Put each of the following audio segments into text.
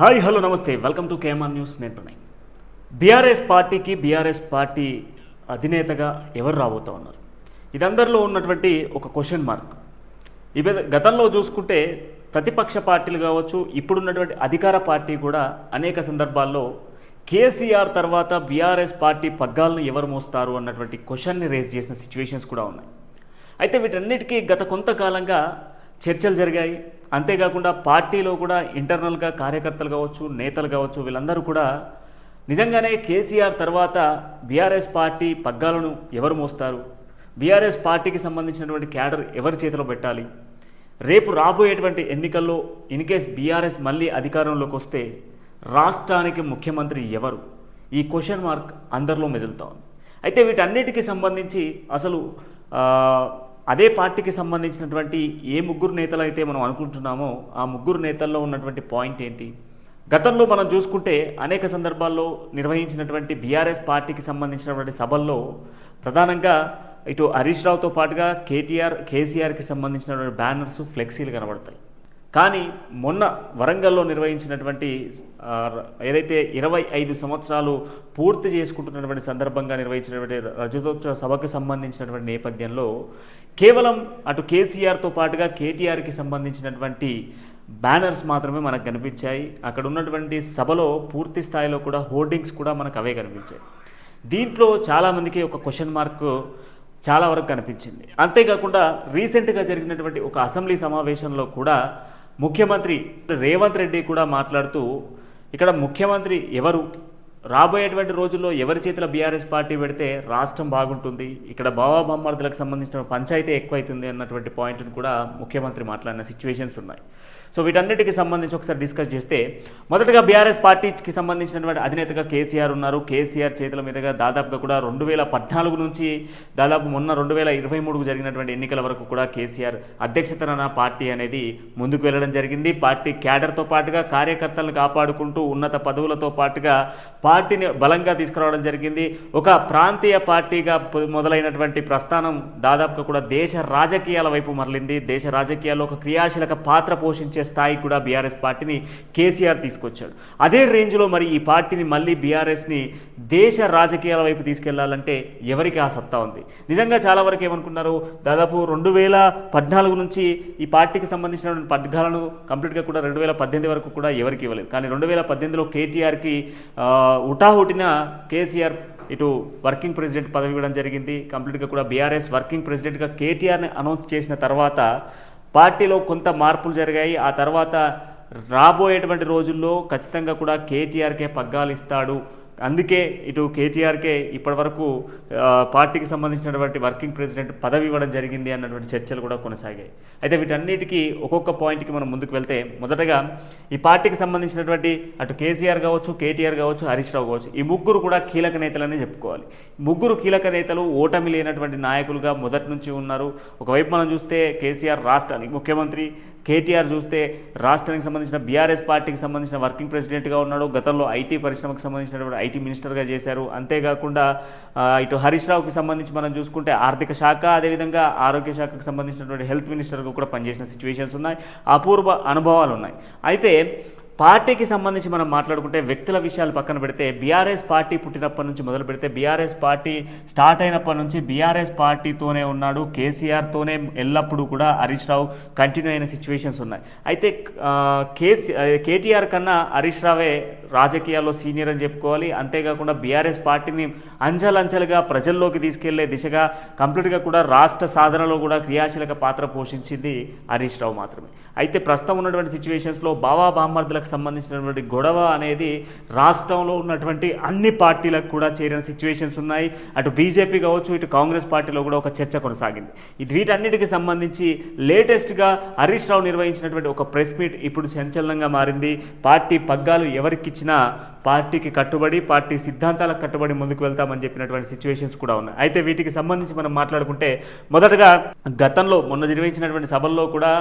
Hi hello నమస్తే. Welcome to KMR news. నేను Pranay. BRS పార్టీకి బీఆర్ఎస్ పార్టీ అధినేతగా ఎవరు రాబోతా ఉన్నారు? ఇదందరిలో ఉన్నటువంటి ఒక క్వశ్చన్ మార్క్ ఇవి గతంలో చూసుకుంటే ప్రతిపక్ష పార్టీలు కావచ్చు ఇప్పుడున్నటువంటి అధికార పార్టీ కూడా అనేక సందర్భాల్లో కేసీఆర్ తర్వాత బీఆర్ఎస్ పార్టీ పగ్గాలను ఎవరు మోస్తారు అన్నటువంటి క్వశ్చన్ని రేజ్ చేసిన సిచ్యువేషన్స్ కూడా ఉన్నాయి. అయితే వీటన్నిటికీ గత కొంతకాలంగా చర్చలు జరిగాయి. అంతేకాకుండా పార్టీలో కూడా ఇంటర్నల్గా కార్యకర్తలు కావచ్చు నేతలు కావచ్చు వీళ్ళందరూ కూడా నిజంగానే కేసీఆర్ తర్వాత బీఆర్ఎస్ పార్టీ పగ్గాలను ఎవరు మోస్తారు? బీఆర్ఎస్ పార్టీకి సంబంధించినటువంటి క్యాడర్ ఎవరి చేతిలో పెట్టాలి? రేపు రాబోయేటువంటి ఎన్నికల్లో ఇన్ కేస్ బీఆర్ఎస్ మళ్ళీ అధికారంలోకి వస్తే రాష్ట్రానికి ముఖ్యమంత్రి ఎవరు? ఈ క్వశ్చన్ మార్క్ అందరిలో మెదులుతా ఉంది అయితే వీటన్నిటికీ సంబంధించి అసలు అదే పార్టీకి సంబంధించినటువంటి ఏ ముగ్గురు నేతలు అయితే మనం అనుకుంటున్నామో ఆ ముగ్గురు నేతల్లో ఉన్నటువంటి పాయింట్ ఏంటి? గతంలో మనం చూసుకుంటే అనేక సందర్భాల్లో నిర్వహించినటువంటి బీఆర్ఎస్ పార్టీకి సంబంధించినటువంటి సభల్లో ప్రధానంగా ఇటు హరీష్ రావుతో పాటుగా కేటీఆర్ కేసీఆర్కి సంబంధించినటువంటి బ్యానర్స్ ఫ్లెక్సీలు కనబడతాయి. కానీ మొన్న వరంగల్లో నిర్వహించినటువంటి ఏదైతే ఇరవై ఐదు సంవత్సరాలు పూర్తి చేసుకుంటున్నటువంటి సందర్భంగా నిర్వహించినటువంటి రజతోత్సవ సభకు సంబంధించినటువంటి నేపథ్యంలో కేవలం అటు కేసీఆర్తో పాటుగా కేటీఆర్కి సంబంధించినటువంటి బ్యానర్స్ మాత్రమే మనకు కనిపించాయి. అక్కడ ఉన్నటువంటి సభలో పూర్తి స్థాయిలో కూడా హోర్డింగ్స్ కూడా మనకు అవే కనిపించాయి. దీంట్లో చాలామందికి ఒక క్వశ్చన్ మార్క్ చాలా వరకు కనిపించింది. అంతేకాకుండా రీసెంట్గా జరిగినటువంటి ఒక అసెంబ్లీ సమావేశంలో కూడా ముఖ్యమంత్రి రేవంత్ రెడ్డి కూడా మాట్లాడుతూ ఇక్కడ ముఖ్యమంత్రి ఎవరు? రాబోయేటువంటి రోజుల్లో ఎవరి చేతిలో బీఆర్ఎస్ పార్టీ పెడితే రాష్ట్రం బాగుంటుంది? ఇక్కడ బాబా బొమ్మర్దులకు సంబంధించిన పంచాయతీ ఎక్కువైతుంది అన్నటువంటి పాయింట్ని కూడా ముఖ్యమంత్రి మాట్లాడిన సిచ్యువేషన్స్ ఉన్నాయి. సో వీటన్నిటికి సంబంధించి ఒకసారి డిస్కస్ చేస్తే మొదటగా బీఆర్ఎస్ పార్టీకి సంబంధించినటువంటి అధినేతగా కేసీఆర్ ఉన్నారు. కేసీఆర్ చేతుల మీదుగా దాదాపుగా కూడా రెండు వేల పద్నాలుగు నుంచి దాదాపు మొన్న రెండు వేల ఇరవై మూడుకు జరిగినటువంటి ఎన్నికల వరకు కూడా కేసీఆర్ అధ్యక్షతన పార్టీ అనేది ముందుకు వెళ్ళడం జరిగింది. పార్టీ క్యాడర్తో పాటుగా కార్యకర్తలను కాపాడుకుంటూ ఉన్నత పదవులతో పాటుగా పార్టీని బలంగా తీసుకురావడం జరిగింది. ఒక ప్రాంతీయ పార్టీగా మొదలైనటువంటి ప్రస్థానం దాదాపుగా కూడా దేశ రాజకీయాల వైపు మరలింది. దేశ రాజకీయాల్లో ఒక క్రియాశీలక పాత్ర పోషించే స్థాయి కూడా బీఆర్ఎస్ పార్టీని కేసీఆర్ తీసుకొచ్చాడు. అదే రేంజ్లో మరి ఈ పార్టీని మళ్ళీ బీఆర్ఎస్ని దేశ రాజకీయాల వైపు తీసుకెళ్ళాలంటే ఎవరికి ఆ సత్తా ఉంది? నిజంగా చాలా వరకు ఏమనుకున్నారు? దాదాపు రెండు వేల పద్నాలుగు నుంచి ఈ పార్టీకి సంబంధించిన పద్గాలను కంప్లీట్గా కూడా రెండు వేల పద్దెనిమిది వరకు కూడా ఎవరికి ఇవ్వలేదు. కానీ రెండు వేల పద్దెనిమిదిలో కేటీఆర్కి హుటాహుటిన కేసీఆర్ ఇటు వర్కింగ్ ప్రెసిడెంట్ పదవి ఇవ్వడం జరిగింది. కంప్లీట్గా కూడా బీఆర్ఎస్ వర్కింగ్ ప్రెసిడెంట్గా కేటీఆర్ని అనౌన్స్ చేసిన తర్వాత పార్టీలో కొంత మార్పులు జరిగాయి. ఆ తర్వాత రాబోయేటువంటి రోజుల్లో ఖచ్చితంగా కూడా కేటీఆర్కే పగ్గాలు ఇస్తాడు. అందుకే ఇటు కేటీఆర్కే ఇప్పటివరకు పార్టీకి సంబంధించినటువంటి వర్కింగ్ ప్రెసిడెంట్ పదవి ఇవ్వడం జరిగింది అన్నటువంటి చర్చలు కూడా కొనసాగాయి. అయితే వీటన్నిటికీ ఒక్కొక్క పాయింట్కి మనం ముందుకు వెళ్తే మొదటగా ఈ పార్టీకి సంబంధించినటువంటి అటు కేసీఆర్ కావచ్చు కేటీఆర్ కావచ్చు హరీష్ రావు కావచ్చు ఈ ముగ్గురు కూడా కీలక నేతలనే చెప్పుకోవాలి. ముగ్గురు కీలక నేతలు ఓటమి లేనటువంటి నాయకులుగా మొదటి నుంచి ఉన్నారు. ఒకవైపు మనం చూస్తే కేసీఆర్ రాష్ట్రానికి ముఖ్యమంత్రి కేటీఆర్ చూస్తే రాష్ట్రానికి సంబంధించిన బీఆర్ఎస్ పార్టీకి సంబంధించిన వర్కింగ్ ప్రెసిడెంట్గా ఉన్నాడు. గతంలో ఐటీ పరిశ్రమకు సంబంధించినటువంటి ఐటీ మినిస్టర్గా చేశారు. అంతేకాకుండా ఇటు హరీష్ రావుకి సంబంధించి మనం చూసుకుంటే ఆర్థిక శాఖ అదేవిధంగా ఆరోగ్య శాఖకు సంబంధించినటువంటి హెల్త్ మినిస్టర్గా కూడా పనిచేసిన సిచ్యువేషన్స్ ఉన్నాయి. అపూర్వ అనుభవాలు ఉన్నాయి. అయితే పార్టీకి సంబంధించి మనం మాట్లాడుకుంటే వ్యక్తుల విషయాలు పక్కన పెడితే బీఆర్ఎస్ పార్టీ పుట్టినప్పటి నుంచి మొదలు పెడితే బీఆర్ఎస్ పార్టీ స్టార్ట్ అయినప్పటి నుంచి బీఆర్ఎస్ పార్టీతోనే ఉన్నాడు కేసీఆర్తోనే ఎల్లప్పుడూ కూడా హరీష్ రావు కంటిన్యూ అయిన సిచ్యువేషన్స్ ఉన్నాయి. అయితే కేసీ కేటీఆర్ కన్నా హరీష్ రావే రాజకీయాల్లో సీనియర్ అని చెప్పుకోవాలి. అంతేకాకుండా బీఆర్ఎస్ పార్టీని అంచెలంచెలుగా ప్రజల్లోకి తీసుకెళ్ళే దిశగా కంప్లీట్గా కూడా రాష్ట్ర సాధనలో కూడా క్రియాశీలక పాత్ర పోషించింది హరీష్ రావు మాత్రమే. అయితే ప్రస్తుతం ఉన్నటువంటి సిచ్యువేషన్స్లో బావా బామ్మర్దులకు సంబంధించినటువంటి గొడవ అనేది రాష్ట్రంలో ఉన్నటువంటి అన్ని పార్టీలకు కూడా చేరిన సిచ్యువేషన్స్ ఉన్నాయి. అటు బీజేపీ కావచ్చు ఇటు కాంగ్రెస్ పార్టీలో కూడా ఒక చర్చ కొనసాగింది. ఇది వీటన్నిటికి సంబంధించి లేటెస్ట్గా హరీష్ రావు నిర్వహించినటువంటి ఒక ప్రెస్ మీట్ ఇప్పుడు సంచలనంగా మారింది. పార్టీ పగ్గాలు ఎవరికిచ్చినా పార్టీకి కట్టుబడి పార్టీ సిద్ధాంతాలకు కట్టుబడి ముందుకు వెళ్తామని చెప్పినటువంటి సిచ్యువేషన్స్ కూడా ఉన్నాయి. అయితే వీటికి సంబంధించి మనం మాట్లాడుకుంటే మొదటగా గతంలో మొన్న నిర్వహించినటువంటి సభల్లో కూడా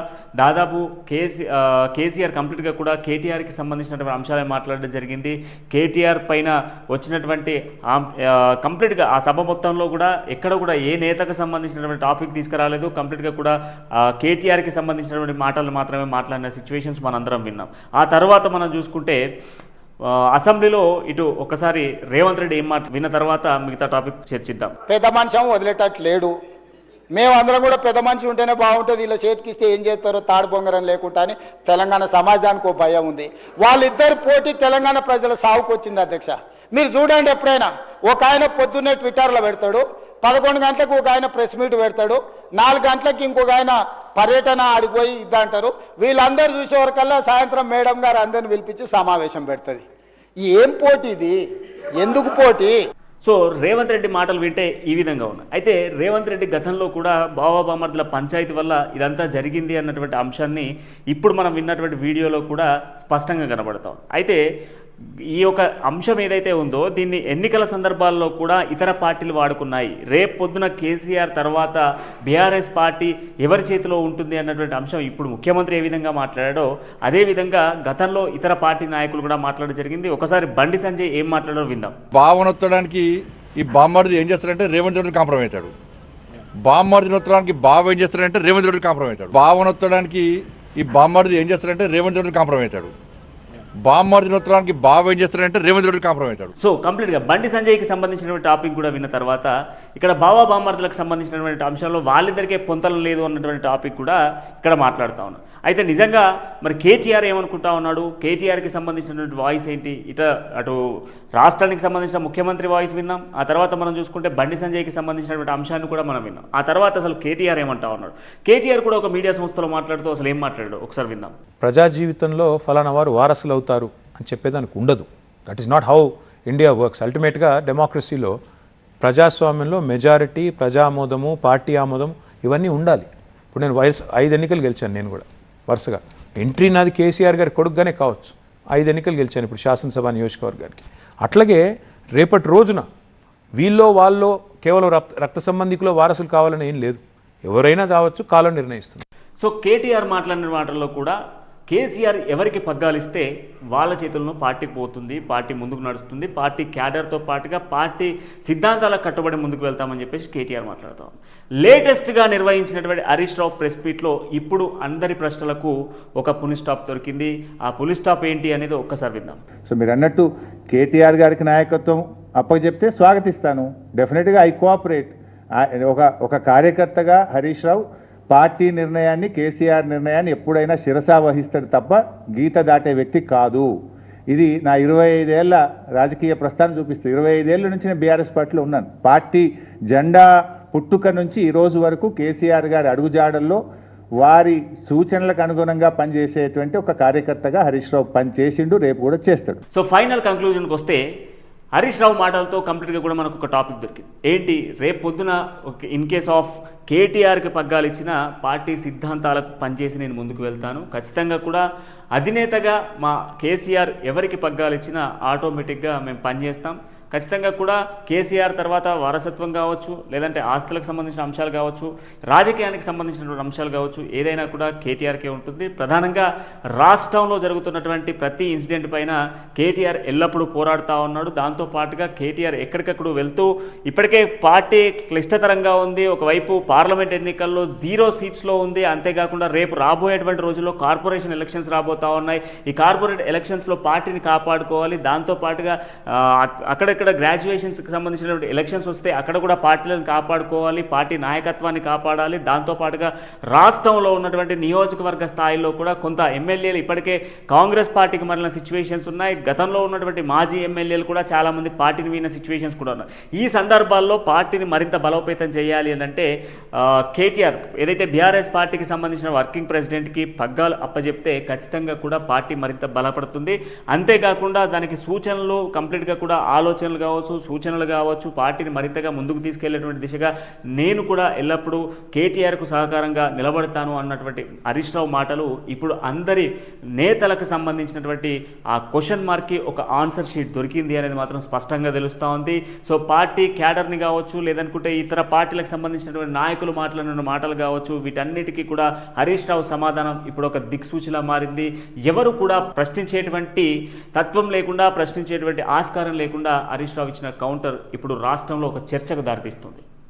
దాదాపు కేసీ కేసీఆర్ కంప్లీట్గా కూడా కేటీఆర్కి సంబంధించినటువంటి అంశాలే మాట్లాడడం జరిగింది. కేటీఆర్ పైన వచ్చినటువంటి కంప్లీట్గా ఆ సభ మొత్తంలో కూడా ఎక్కడ కూడా ఏ నేతకు సంబంధించినటువంటి టాపిక్ తీసుకురాలేదు. కంప్లీట్గా కూడా కేటీఆర్కి సంబంధించినటువంటి మాటలు మాత్రమే మాట్లాడిన సిచ్యువేషన్స్ మనందరం విన్నాం. ఆ తర్వాత మనం చూసుకుంటే అసెంబ్లీలో ఇటు ఒకసారి రేవంత్ రెడ్డి ఏం మాట విన్న తర్వాత మిగతా టాపిక్ చర్చిద్దాం. పెద్ద మనిషి వదిలేటట్టు లేడు మేమందరం కూడా పెద్ద మనిషి ఉంటేనే బాగుంటుంది. ఇలా చేతికిస్తే ఏం చేస్తారో తాడు బొంగరం లేకుండా అని తెలంగాణ సమాజానికి ఒక భయం ఉంది. వాళ్ళిద్దరు పోటీ తెలంగాణ ప్రజల సాగుకు వచ్చింది అధ్యక్ష. మీరు చూడండి ఎప్పుడైనా ఒక ఆయన పొద్దున్నే ట్విట్టర్లో పెడతాడు పదకొండు గంటలకు ఒక ఆయన ప్రెస్ మీట్ పెడతాడు నాలుగు గంటలకు ఇంకొక ఆయన పర్యటన ఆడిపోయి ఇద్దంటారు. వీళ్ళందరూ చూసేవరకల్లా సాయంత్రం మేడం గారు అందరిని పిలిపించి సమావేశం పెడుతుంది. ఏం పోటీ ఇది? ఎందుకు పోటీ? సో రేవంత్ రెడ్డి మాటలు వింటే ఈ విధంగా ఉన్నాయి. అయితే రేవంత్ రెడ్డి గతంలో కూడా బావాబామర్దుల పంచాయతీ వల్ల ఇదంతా జరిగింది అన్నటువంటి అంశాన్ని ఇప్పుడు మనం విన్నటువంటి వీడియోలో కూడా స్పష్టంగా కనబడతాం అయితే ఈ యొక్క అంశం ఏదైతే ఉందో దీన్ని ఎన్నికల సందర్భాల్లో కూడా ఇతర పార్టీలు వాడుకున్నాయి. రేపు పొద్దున కేసీఆర్ తర్వాత బీఆర్ఎస్ పార్టీ ఎవరి చేతిలో ఉంటుంది అన్నటువంటి అంశం ఇప్పుడు ముఖ్యమంత్రి ఏ విధంగా మాట్లాడాడో అదే విధంగా గతంలో ఇతర పార్టీ నాయకులు కూడా మాట్లాడడం జరిగింది. ఒకసారి బండి సంజయ్ ఏం మాట్లాడారో విందాం. బావనొత్తడానికి ఈ బామ్మడిది ఏం చేస్తాడంటే రేవంత్ రెడ్డి కాంప్రమైజ్ అవుతాడు బామ్మడిని ఒత్తడానికి బావ ఏం చేస్తాడంటే రేవంత్ రెడ్డి కాంప్రమైజ్ అవుతాడు బావనొత్తడానికి ఈ బామ్మడిది ఏం చేస్తాడంటే రేవంత్ రెడ్డి కాంప్రమైజ్ అవుతాడు బామ్మడిని ఒత్తడానికి బాగా ఏం చేస్తారంటే రేవంత్ రెడ్డి కాంప్రమైజ్ అవుతాడు. సో కంప్లీట్గా బండి సంజయ్కి సంబంధించినటువంటి టాపిక్ కూడా విన్న తర్వాత ఇక్కడ బావా బామార్దులకు సంబంధించినటువంటి అంశంలో వాళ్ళిద్దరికే పొంతలం లేదు అన్నటువంటి టాపిక్ కూడా ఇక్కడ మాట్లాడుతా ఉన్నాను అయితే నిజంగా మరి కేటీఆర్ ఏమనుకుంటా ఉన్నాడు? కేటీఆర్కి సంబంధించినటువంటి వాయిస్ ఏంటి? ఇట అటు రాష్ట్రానికి సంబంధించిన ముఖ్యమంత్రి వాయిస్ విన్నాం. ఆ తర్వాత మనం చూసుకుంటే బండి సంజయ్కి సంబంధించినటువంటి అంశాన్ని కూడా మనం విన్నాం. ఆ తర్వాత అసలు కేటీఆర్ ఏమంటా ఉన్నాడు? కేటీఆర్ కూడా ఒక మీడియా సంస్థలో మాట్లాడుతూ అసలు ఏం మాట్లాడాడు? ఒకసారి విందాం ప్రజా జీవితంలో ఫలానా వారు వారసులు అవుతారు అని చెప్పేదానికి ఉండదు. That is not how India works అల్టిమేట్గా డెమోక్రసీలో ప్రజాస్వామ్యంలో మెజారిటీ ప్రజామోదము పార్టీ ఆమోదం ఇవన్నీ ఉండాలి. ఇప్పుడు నేను వయసు ఐదు ఎన్నికలు గెలిచాను నేను కూడా. వరుసగా. ఎంట్రీ నాది కేసీఆర్ గారి కొడుకుగానే కావచ్చు. ఐదు ఎన్నికలు గెలిచాను ఇప్పుడు శాసనసభ నియోజకవర్గానికి. అట్లాగే రేపటి రోజున వీళ్ళో వాళ్ళో కేవలం రక్త రక్త సంబంధికులో వారసులు కావాలని ఏం లేదు. ఎవరైనా కావచ్చు కాలం నిర్ణయిస్తుంది. సో కేటీఆర్ మాట్లాడిన మాటల్లో కూడా కేసీఆర్ ఎవరికి పగ్గాలిస్తే వాళ్ళ చేతుల్లో పార్టీ పోతుంది పార్టీ ముందుకు నడుస్తుంది పార్టీ క్యాడర్తో పాటుగా పార్టీ సిద్ధాంతాలకు కట్టుబడి ముందుకు వెళ్తామని చెప్పేసి కేటీఆర్ మాట్లాడతాం లేటెస్ట్గా నిర్వహించినటువంటి హరీష్ రావు ప్రెస్ మీట్లో ఇప్పుడు అందరి ప్రశ్నలకు ఒక పులి స్టాప్ దొరికింది. ఆ పులి స్టాప్ ఏంటి అనేది ఒక్కసారి విందాం. సో మీరు అన్నట్టు కేటీఆర్ గారికి నాయకత్వం అప్పచెప్తే స్వాగతిస్తాను. డెఫినెట్గా ఐ కోఆపరేట్. ఒక ఒక కార్యకర్తగా హరీష్ రావు పార్టీ నిర్ణయాన్ని కేసీఆర్ నిర్ణయాన్ని ఎప్పుడైనా శిరసా వహిస్తాడు తప్ప గీత దాటే వ్యక్తి కాదు. ఇది నా ఇరవై ఐదేళ్ళ రాజకీయ ప్రస్థానం చూపిస్తుంది. ఇరవై ఐదేళ్ళ నుంచి నేను బీఆర్ఎస్ పార్టీలో ఉన్నాను. పార్టీ జెండా పుట్టుక నుంచి ఈరోజు వరకు కేసీఆర్ గారి అడుగుజాడల్లో వారి సూచనలకు అనుగుణంగా పనిచేసేటువంటి ఒక కార్యకర్తగా హరీష్ రావు పనిచేసిండు రేపు కూడా చేస్తాడు. సో ఫైనల్ కంక్లూజన్కి వస్తే హరీష్ రావు మాటలతో కంప్లీట్గా కూడా మనకు ఒక టాపిక్ దొరికింది. ఏంటి? రేపు పొద్దున ఇన్ కేస్ ఆఫ్ కేటీఆర్కి పగ్గాలు ఇచ్చిన పార్టీ సిద్ధాంతాలకు పనిచేసి నేను ముందుకు వెళ్తాను. ఖచ్చితంగా కూడా అధినేతగా మా కేసీఆర్ ఎవరికి పగ్గాలు ఇచ్చినా ఆటోమేటిక్గా మేము పనిచేస్తాం. ఖచ్చితంగా కూడా కేసీఆర్ తర్వాత వారసత్వం కావచ్చు లేదంటే ఆస్తులకు సంబంధించిన అంశాలు కావచ్చు రాజకీయానికి సంబంధించినటువంటి అంశాలు కావచ్చు ఏదైనా కూడా కేటీఆర్కే ఉంటుంది. ప్రధానంగా రాష్ట్రంలో జరుగుతున్నటువంటి ప్రతి ఇన్సిడెంట్ పైన కేటీఆర్ ఎల్లప్పుడూ పోరాడుతూ ఉన్నాడు. దాంతో పాటుగా కేటీఆర్ ఎక్కడికక్కడ వెళ్తూ ఇప్పటికే పార్టీ క్లిష్టతరంగా ఉంది. ఒకవైపు పార్లమెంట్ ఎన్నికల్లో జీరో సీట్స్లో ఉంది. అంతేకాకుండా రేపు రాబోయేటువంటి రోజుల్లో కార్పొరేషన్ ఎలక్షన్స్ రాబోతా ఉన్నాయి. ఈ కార్పొరేట్ ఎలక్షన్స్లో పార్టీని కాపాడుకోవాలి. దాంతో పాటుగా ఇక్కడ గ్రాడ్యుయేషన్స్కి సంబంధించినటువంటి ఎలక్షన్స్ వస్తే అక్కడ కూడా పార్టీలను కాపాడుకోవాలి పార్టీ నాయకత్వాన్ని కాపాడాలి. దాంతో పాటుగా రాష్ట్రంలో ఉన్నటువంటి నియోజకవర్గ స్థాయిలో కూడా కొంత ఎమ్మెల్యేలు ఇప్పటికే కాంగ్రెస్ పార్టీకి మరలిన సిచ్యువేషన్స్ ఉన్నాయి. గతంలో ఉన్నటువంటి మాజీ ఎమ్మెల్యేలు కూడా చాలామంది పార్టీని వీన సిచ్యువేషన్స్ కూడా ఉన్నాయి. ఈ సందర్భాల్లో పార్టీని మరింత బలోపేతం చేయాలి అని అంటే కేటీఆర్ ఏదైతే బీఆర్ఎస్ పార్టీకి సంబంధించిన వర్కింగ్ ప్రెసిడెంట్కి పగ్గాలు అప్పజెప్తే ఖచ్చితంగా కూడా పార్టీ మరింత బలపడుతుంది. అంతేకాకుండా దానికి సూచనలు కంప్లీట్గా కూడా ఆలోచనలు ఆలోచనలు కావచ్చు సూచనలు కావచ్చు పార్టీని మరింతగా ముందుకు తీసుకెళ్ళేటువంటి దిశగా నేను కూడా ఎల్లప్పుడూ కేటీఆర్కు సహకారంగా నిలబడతాను అన్నటువంటి హరీష్ రావు మాటలు ఇప్పుడు అందరి నేతలకు సంబంధించినటువంటి ఆ క్వశ్చన్ మార్క్కి ఒక ఆన్సర్ షీట్ దొరికింది అనేది మాత్రం స్పష్టంగా తెలుస్తూ ఉంది. సో పార్టీ క్యాడర్ని కావచ్చు లేదనుకుంటే ఇతర పార్టీలకు సంబంధించినటువంటి నాయకులు మాట్లాడిన మాటలు కావచ్చు వీటన్నిటికీ కూడా హరీష్ రావు సమాధానం ఇప్పుడు ఒక దిక్సూచిలా మారింది. ఎవరు కూడా ప్రశ్నించేటువంటి తత్వం లేకుండా ప్రశ్నించేటువంటి ఆస్కారం లేకుండా హరీష్ రావు ఇచ్చిన కౌంటర్ ఇప్పుడు రాష్ట్రంలో ఒక చర్చకు దారితీస్తుంది.